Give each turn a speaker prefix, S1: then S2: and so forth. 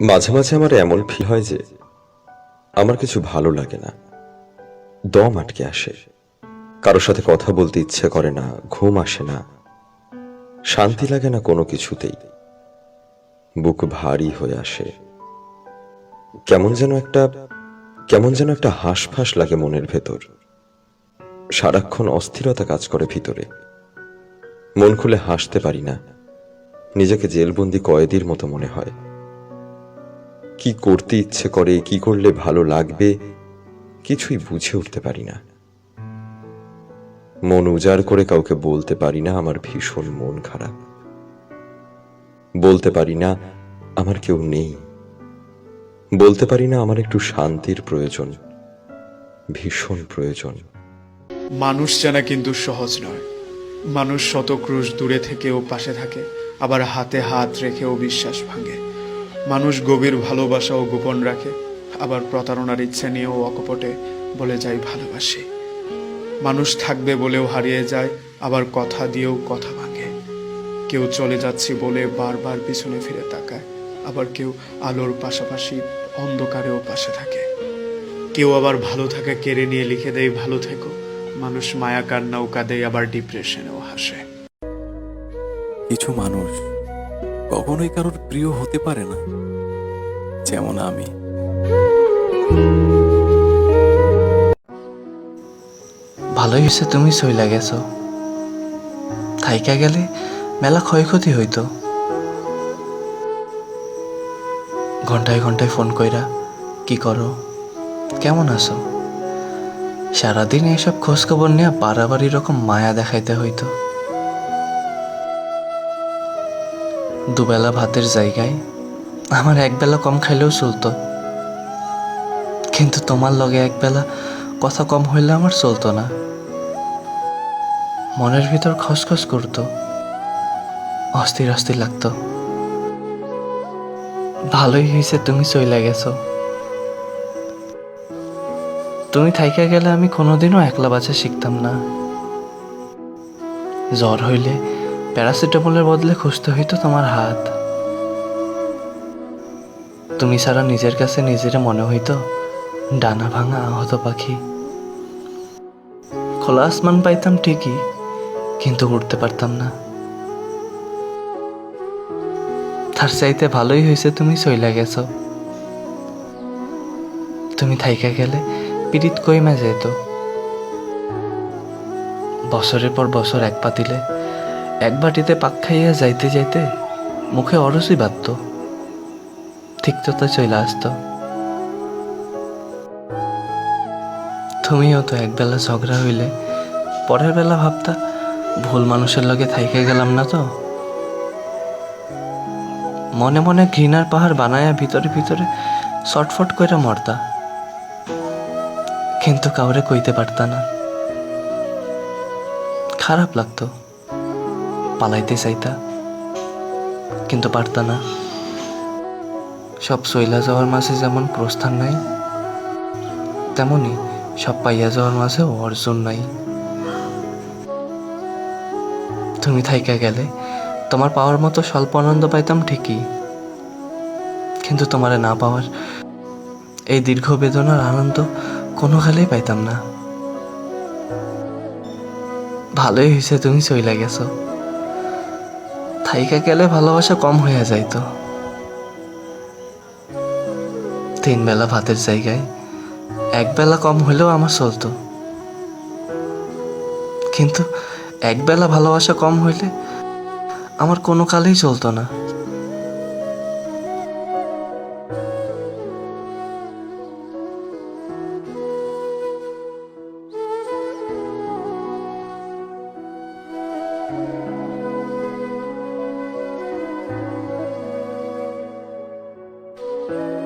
S1: মাঝে মাঝে আমার এমন ফিল হয় যে আমার কিছু ভালো লাগে না। দম আটকে আসে। কারোর সাথে কথা বলতে ইচ্ছে করে না, ঘুম আসে না। শান্তি লাগে না কোনো কিছুতেই। বুক ভারী হয়ে আসে। কেমন যেন একটা, কেমন যেন একটা হাঁসফাঁস লাগে মনের ভেতর। সারাক্ষণ অস্থিরতা কাজ করে ভিতরে। মন খুলে হাসতে পারি না। নিজেকে জেলবন্দি কয়েদির মতো মনে হয়। কি করতে ইচ্ছে করে, কি করলে ভালো লাগবে, কিছুই বুঝে উঠতে পারি না। মন উজাড় করে কাউকে বলতে পারি না, আমার ভীষণ মন খারাপ। বলতে পারি না, আমার কেউ নেই। বলতে পারি না, আমার একটু শান্তির প্রয়োজন, ভীষণ প্রয়োজন।
S2: মানুষ জানা কিন্তু সহজ নয়। মানুষ শত ক্রুশ দূরে থেকেও পাশে থাকে, আবার হাতে হাত রেখেও বিশ্বাস ভাঙে। মানুষ গভীর ভালোবাসাও গোপন রাখে, আবার প্রতারণার ইচ্ছে নিয়েও অকপটে বলে যায় ভালোবাসি। মানুষ থাকবে বলেও হারিয়ে যায়, আবার কথা দিয়েও কথা ভাঙে। কেউ চলে যাচ্ছে বলে বারবার পিছনে ফিরে তাকায়, আবার কেউ আলোর পাশাপাশি অন্ধকারেও পাশে থাকে। কেউ আবার ভালো থাকা কেড়ে নিয়ে লিখে দেয়, ভালো থেকো। মানুষ মায়া কান্নাও কাঁদেয় আবার ডিপ্রেশনেও হাসে।
S3: কিছু মানুষ কখনোই কারোর প্রিয় হতে পারে না, যেমন আমি।
S4: ভালোই হয়েছে তুমি সইলা গেছো। থাইকা গেলে মেলা ক্ষয়ক্ষতি হইতো। ঘন্টায় ঘন্টায় ফোন কইরা, কি করো? কেমন আছো? সারাদিন এসব খোঁজ খবর নিয়ে বাড়াবাড়ি রকম মায়া দেখাইতে হইতো। দুবেলা ভাতের জায়গায়। আমার একবেলা কম খাইলেও চলতো। কিন্তু তোমার লগে একবেলা কথা কম হইলে আমার চলতো না। মনের ভিতর খসখস করতো। অস্থির অস্থির লাগতো। ভালোই হয়েছে তুমি চইলা গেছো। তুমি থাইকা গেলে আমি কোনোদিনও একলা বাঁচা শিখতাম না। জ্বর হইলে প্যারাসিটামলের বদলে খুঁজতে হইতো তোমার হাত। তুমি ছাড়া নিজের কাছে নিজেরা মনে হইতো ডানা ভাঙা আহত পাখি। খোলা আসমান পাইতাম ঠিকই, কিন্তু উঠতে পারতাম না। তার চাইতে ভালোই হয়েছে তুমি চইলা গেছো। তুমি থাইকা গেলে পিড়িত কইমা যেত বছরের পর বছর এক পাতিলে এক বাটিতে পাক খাইয়া যাইতে যাইতে মুখে বাঁধত। ঠিক তো তা চইলা আসতো। তুমিও তো একবেলা ঝগড়া হইলে পরের বেলা ভাবতা ভুল মানুষের লগে থাইকে গেলাম না তো। মনে মনে ঘৃণার পাহাড় বানায়া ভিতরে ভিতরে শটফট কইরা মরতা। কিন্তু কাউরে কইতে পারতা না। খারাপ লাগতো। পালাইতে চাইতা, কিন্তু পারতা না। সব সইলা যাওয়ার মাঝে যেমন প্রস্থান নাই, তেমনি সব পাইয়া যাওয়ার মাঝেও অর্জন নাই। তুমি থাইকা গেলে তোমার পাওয়ার মতো স্বল্প আনন্দ পাইতাম ঠিকই, কিন্তু তোমারে না পাওয়ার এই দীর্ঘ বেদনার আনন্দ কোনো কালেই পাইতাম না। ভালোই হয়েছে তুমি চইলা গেছো। থাইকা গেলে ভালোবাসা কম হয়ে যাইত তিন বেলা ভাতের জায়গায় এক বেলা কম হলেও আমার চলতো। কিন্তু এক বেলা ভালোবাসা কম হইলে আমার কোনো কালেই চলতো না। Thank you.